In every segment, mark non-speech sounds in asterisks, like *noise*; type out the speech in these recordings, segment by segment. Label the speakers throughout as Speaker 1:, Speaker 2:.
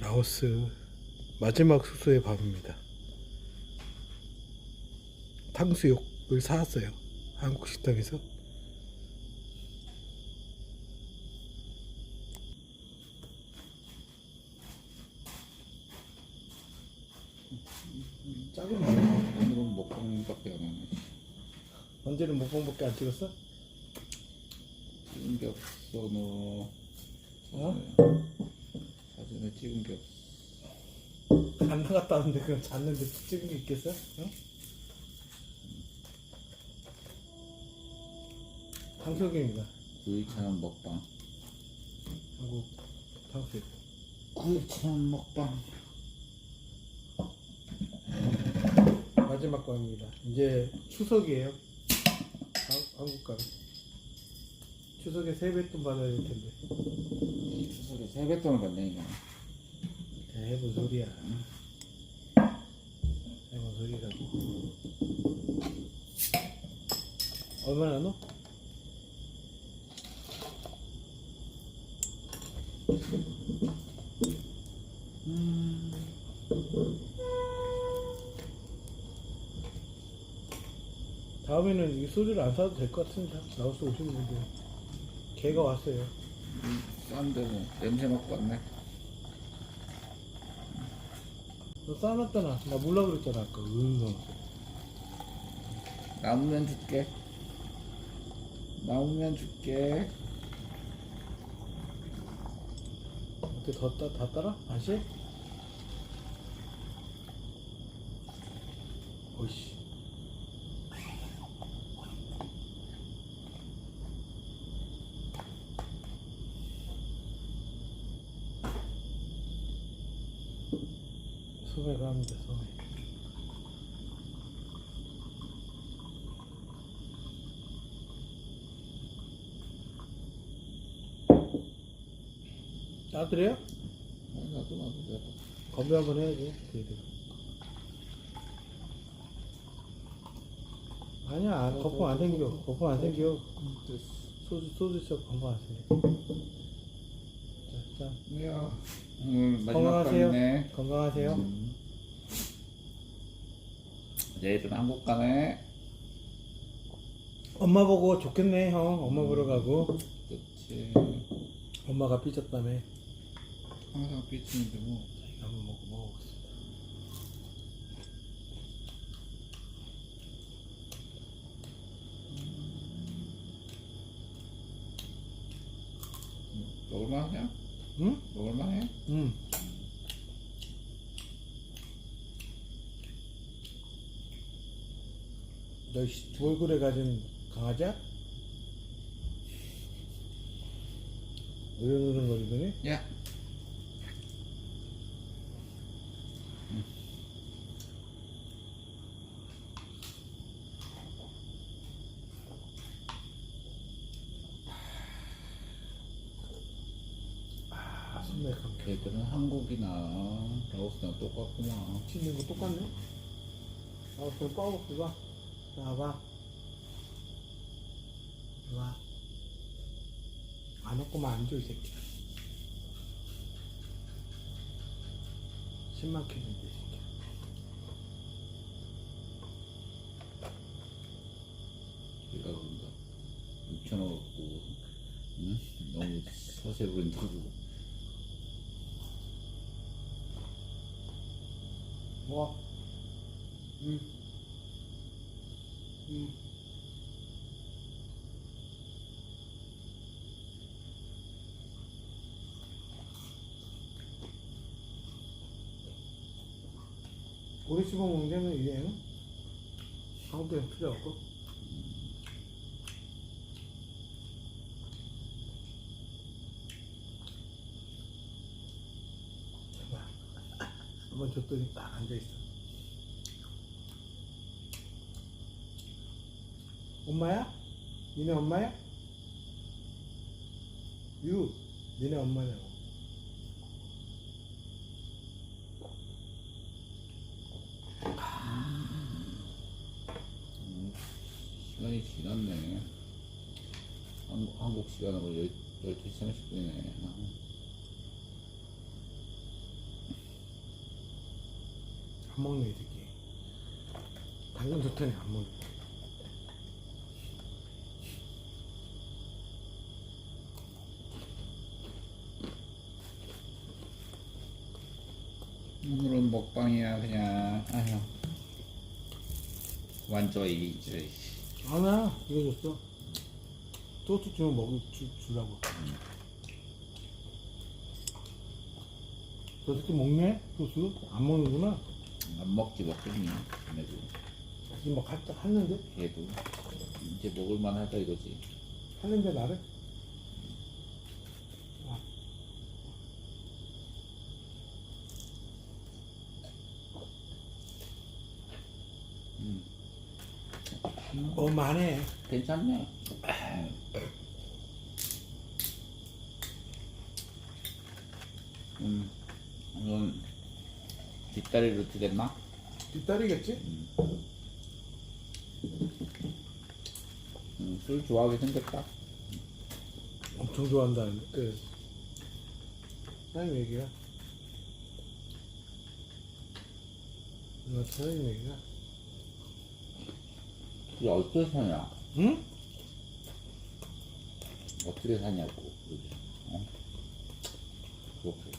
Speaker 1: 라오스 마지막 숙소의 밤입니다. 탕수육을 사왔어요. 한국 식당에서. 작은 거.
Speaker 2: 오늘은 먹방밖에 안 하네.
Speaker 1: 언제는 먹방밖에 안 찍었어?
Speaker 2: 없어 너.
Speaker 1: 어?
Speaker 2: 사진에 찍은 게 없어.
Speaker 1: 안 나갔다 왔는데 그럼 잤는데 찍은 게 있겠어? 어? 탕수육입니다.
Speaker 2: 구이처럼 먹방.
Speaker 1: 한국 탕수육.
Speaker 2: 구이처럼 먹방.
Speaker 1: 마지막 밤입니다. 이제 추석이에요. 한- 한국 가면. 추석에 세뱃돈 받아야 될 텐데.
Speaker 2: 추석에 세뱃돈을 받네 이거.
Speaker 1: 뭔 소리야. 뭔 소리라고. 얼마나 넣어?
Speaker 2: 음.
Speaker 1: 다음에는 이 소주를 안 사도 될 것 같은데. 나우스 오시는 분들. 개가 왔어요.
Speaker 2: 싼데 뭐 냄새 맡고 왔네.
Speaker 1: 너 싸놨잖아. 나 몰라 그랬잖아, 아까. 으응.
Speaker 2: 남으면 줄게. 남으면 줄게.
Speaker 1: 어떻게 더 따, 다 따라? 다시? 오이씨. 소매가 합니다, 소매. 따드려요?
Speaker 2: 아, 나도 나도 내가.
Speaker 1: 건배 한번 해야지. 걔들. 아니야, 안- 거품 안 생겨. 거품 안 생겨.
Speaker 2: 됐어.
Speaker 1: 소주, 소주처럼 거품 안 생겨. 자, 자.
Speaker 2: 야. 마지막
Speaker 1: 건강하세요. 건강하세요.
Speaker 2: 음. 내일은 한국 가네.
Speaker 1: 엄마 보고 좋겠네, 형. 엄마 보러 가고.
Speaker 2: 그치.
Speaker 1: 엄마가 삐졌다며.
Speaker 2: 항상 삐치는데 뭐.
Speaker 1: 이거 한번 먹고 먹어보겠습니다.
Speaker 2: 먹을만 하냐?
Speaker 1: 응?
Speaker 2: 먹을만 해?
Speaker 1: 응. 너 씨, 두 얼굴에 가진 강아지야? 으르렁거리더니
Speaker 2: 야.
Speaker 1: 아, 손맥한 게.
Speaker 2: 걔들은 한국이나 라오스나 똑같구만.
Speaker 1: 튀는 거 똑같네? 아, 그럼 빠고 봐. 자, 와봐. 와. 안안 줘, 이 새끼. 10만 킬인데, 이 새끼.
Speaker 2: 걔가 그런다. 눕혀놓고, 응? 너무 서세 부린다고.
Speaker 1: 뭐? 응. 응. 오래 씹어 먹는 이게는 한국에 필요 없고. 한번 줬더니 딱 앉아있어. 엄마야? 니네 엄마야? 유, 니네 엄마냐고.
Speaker 2: 음, 시간이 지났네. 한국, 한국 시간으로 12시 30분이네.
Speaker 1: 안 먹네 이 새끼. 당근 좋다니 안 먹네.
Speaker 2: 오늘은 먹방이야 그냥. 아휴. 완전히 이제
Speaker 1: 아나 이거 줬어. 소스 주면 먹을 주, 주려고. 저 새끼 먹네? 소스 안 먹는구나.
Speaker 2: 안 먹지 먹겠니 걔네도.
Speaker 1: 지금 막 하- 했는데?
Speaker 2: 걔도. 이제 먹을만 하다 이거지.
Speaker 1: 했는데 나를. 먹만해.
Speaker 2: 괜찮네 음 이건 뒷다리 루트 됐나?
Speaker 1: 뒷다리겠지?
Speaker 2: 음, 술 좋아하게 생겼다
Speaker 1: 엄청 좋아한다는 그 사장님 얘기가 이거 사장님 얘기
Speaker 2: 가이 어떻게 사냐
Speaker 1: 응?
Speaker 2: 어떻게 사냐고 요즘 어? 그렇게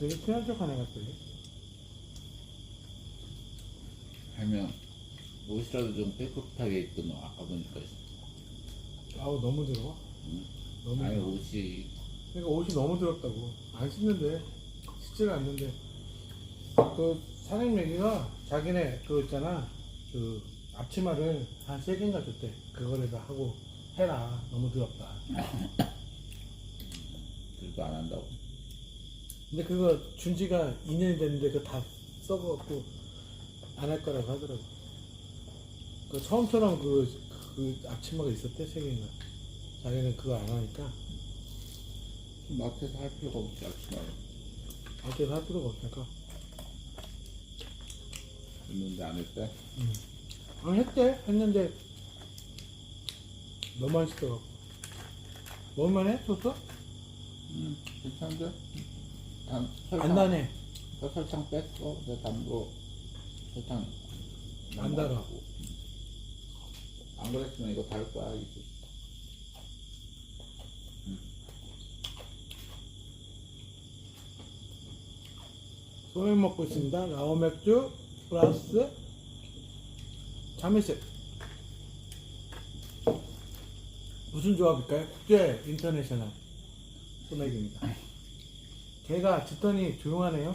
Speaker 1: 되게 친한 척 하네 같더니
Speaker 2: 하면 옷이라도 좀 깨끗하게 입고 너 아까 보니까
Speaker 1: 아우 너무 더러워?
Speaker 2: 응?
Speaker 1: 너무
Speaker 2: 아니
Speaker 1: 더러워.
Speaker 2: 옷이.
Speaker 1: 그러니까 옷이 너무 더럽다고. 안 씻는데 씻지를 않는데. 그 사장님 얘기가 자기네 그 있잖아. 그 앞치마를 한 세 개인가 줬대. 그거에다 하고 해라. 너무 더럽다. *laughs*
Speaker 2: 그래도 안 한다고.
Speaker 1: 근데 그거 준 지가 2년이 됐는데 그거 다 썩어갖고 안 할 거라고 하더라고. 그 처음처럼 그, 그 앞치마가 있었대, 세 개나. 자기는 그거 안 하니까.
Speaker 2: 마트에서 할 필요가 없지 않지만
Speaker 1: 밖에서 할 필요가 없으니까.
Speaker 2: 있는데 안 했대
Speaker 1: 안 했대, 했는데. 너만 시더라고. 먹을만 해? 줬어?
Speaker 2: 응 괜찮은데 단,
Speaker 1: 안 나네.
Speaker 2: 그 설탕 뺐어 내 담거 설탕
Speaker 1: 안 달아.
Speaker 2: 안 그랬으면 이거 달 거야 이제
Speaker 1: 소맥 먹고 있습니다. 라오 맥주 플러스 자매색. 무슨 조합일까요? 국제 인터내셔널 소맥입니다. 걔가 짙더니 조용하네요.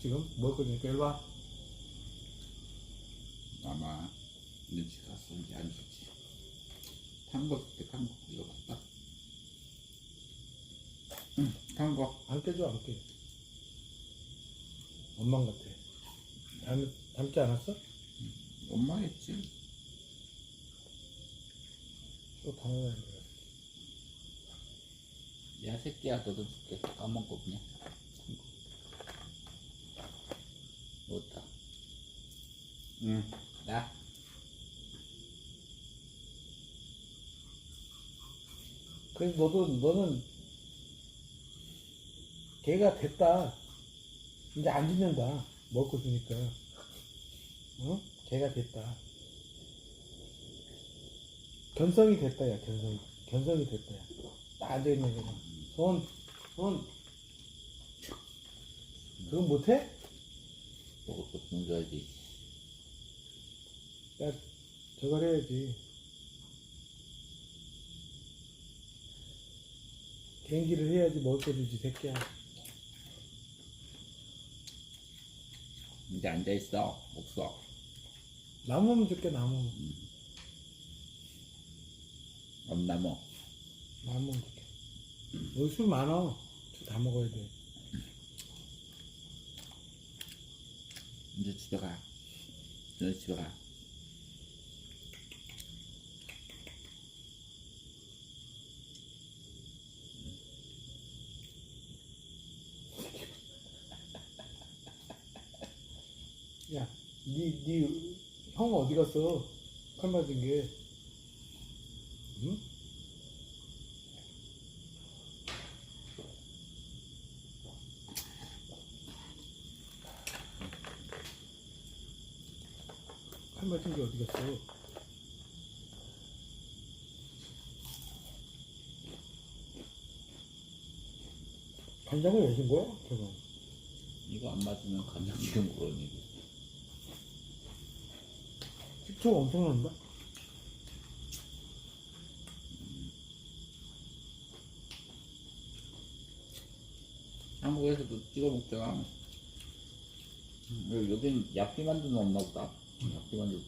Speaker 1: 지금 먹을 거니까 일로 와.
Speaker 2: 아마 눈치 갔어 이제 안 주지 탄거 줄게 탄거 이거 봤다 응 탄거
Speaker 1: 안 깨져 안 깨. 엄만 같아. 닮, 닮지 않았어?
Speaker 2: 엄마겠지
Speaker 1: 또 거야.
Speaker 2: 야 새끼야 너도 줄게 까먹고 그냥 먹었다 응나
Speaker 1: 그래서 너도 너는 걔가 됐다. 이제 안 짓는다. 먹고 주니까. 어? 걔가 됐다. 견성이 됐다, 야, 견성이. 견성이 됐다, 야. 딱 앉아있는 거가. 손, 손. 그건 못해?
Speaker 2: 먹을 거좀 줘야지
Speaker 1: 야, 저걸 해야지. 개인기를 해야지 먹을 거 주지, 새끼야.
Speaker 2: 이제 앉아 있어 없어
Speaker 1: 남으면 줄게.
Speaker 2: 없나 뭐
Speaker 1: 남으면 줄게. 여기 술 많아. 술다 먹어야 돼.
Speaker 2: 이제 집에 가 너네 집에 가
Speaker 1: 야, 니, 니 형 어디 갔어? 칼 맞은 게. 응? 칼 맞은 게 어디 갔어? 간장을 왜준 거야? 저거.
Speaker 2: 이거 안 맞으면 간장 기름 그런 얘기.
Speaker 1: 식초가 엄청 난다.
Speaker 2: 한국에서도 찍어 먹잖아. 여기- 여긴 약비 만두는 없나 보다. 약비 만두.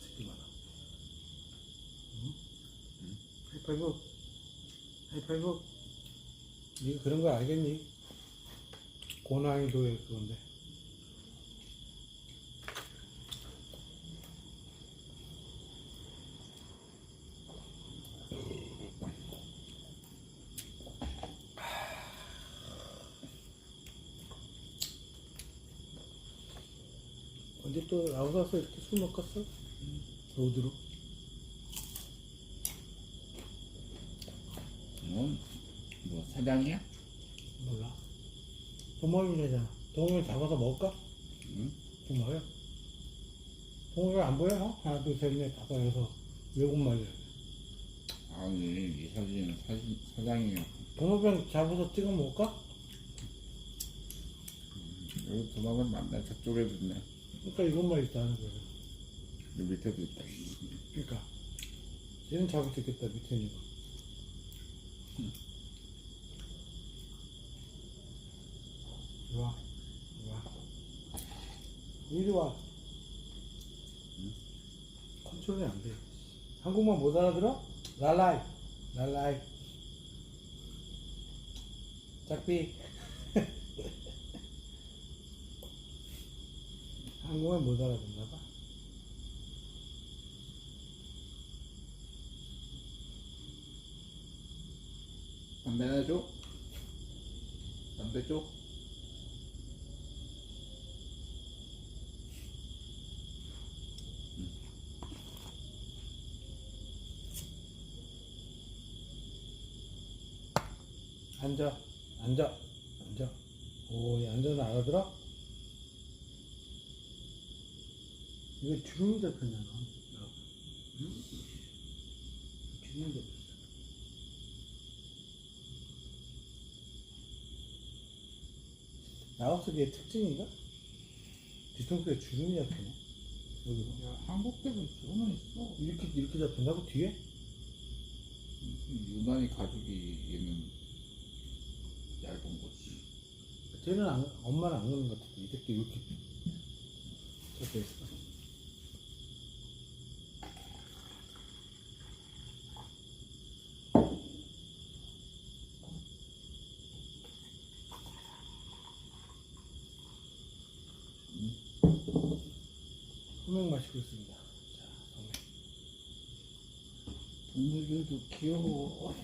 Speaker 1: 새끼 많아. 응? 하이파이브. 하이파이브. 네가 그런 거 알겠니? 고난이도의 그건데. 언제 또 나오서 와서 이렇게 술 먹었어? 로드로?
Speaker 2: 이건 뭐 사장이야?
Speaker 1: 몰라. 도마뱀이잖아. 도마뱀 잡아서 먹을까?
Speaker 2: 응?
Speaker 1: 도마뱀? 도마뱀 안 보여? 형? 하나, 둘, 셋, 넷, 다섯, 여섯, 일곱 마리.
Speaker 2: 아니 이 사진은 사진 사장이야.
Speaker 1: 도마뱀 잡아서 찍어 먹을까?
Speaker 2: 여기 도마뱀 만나 저쪽에 있네.
Speaker 1: 그러니까 이것만 있다는 거야.
Speaker 2: 여기 밑에도 있다.
Speaker 1: 그러니까. 얘는 잡을 수 있겠다, 밑에 있는 거. 이리 와. 이리 와. 이리 와. 컨트롤이 안 돼. 한국말 못 알아들어? 랄라이. 랄라이. 짝비. 한국말 못 알아듣나 봐.
Speaker 2: 담배 하나 줘? 담배 줘?
Speaker 1: 앉아, 앉아, 앉아. 오, 이 앉아는 알아들어? 이거 주름이 잡혔냐, 너? 응? 주름이 잡혔어. 나우스의 특징인가? 뒤통수에 주름이 잡히네. 여기 봐.
Speaker 2: 야 한국 때도 조금은 있어.
Speaker 1: 이렇게, 이렇게 잡힌다고? 뒤에?
Speaker 2: 유난히 가죽이 얘는 얇은 거지.
Speaker 1: 쟤는 안, 엄마는 안 그런 것 같아. 이 새끼 이렇게 잡혀 있어. 있습니다. 자, 소맥.
Speaker 2: 동물들도 귀여워.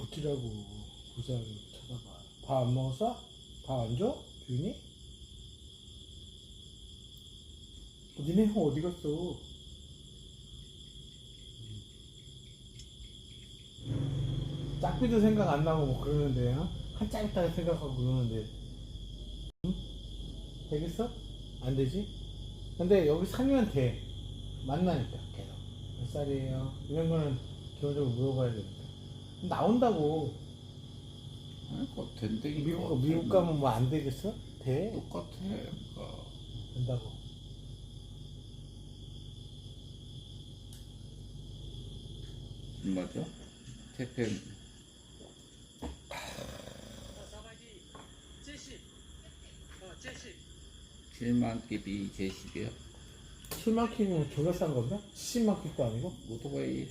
Speaker 1: 어찌라고 부자를 쳐다봐. 밥 안 먹었어? 밥 안 줘? 주인이? 어, 니네 형 어디 갔어? 짝비도 생각 안 나고 뭐 그러는데, 어? 한참 있다가 생각하고 그러는데, 응? 되겠어? 안 되지? 근데 여기 살면 돼. 만나니까, 계속. 몇 살이에요? 이런 거는 기본적으로 물어봐야 되니까. 나온다고.
Speaker 2: 아니 그 된대기.
Speaker 1: 미국, 미국 가면 뭐 안 되겠어? 돼?
Speaker 2: 똑같아. 그러니까.
Speaker 1: 된다고.
Speaker 2: 맞아? 태평
Speaker 3: 70. 어, 70.
Speaker 2: 7만 깁이 제10이야.
Speaker 1: 7만 킬이면 졸라 싼 건데? 10만 킬도 아니고?
Speaker 2: 오토바이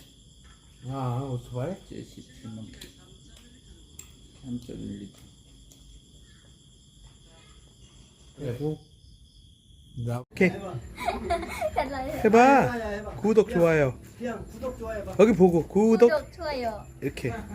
Speaker 1: 아, 오토바이?
Speaker 2: 제10 7만 깁. 3.1리터.
Speaker 1: 그리고 나 오케이. 해봐
Speaker 3: 해봐, 해봐.
Speaker 1: 구독 좋아요
Speaker 3: 그냥 구독 좋아해봐.
Speaker 1: 여기 보고 구독
Speaker 4: 구독, 좋아요.
Speaker 1: 이렇게
Speaker 3: 형.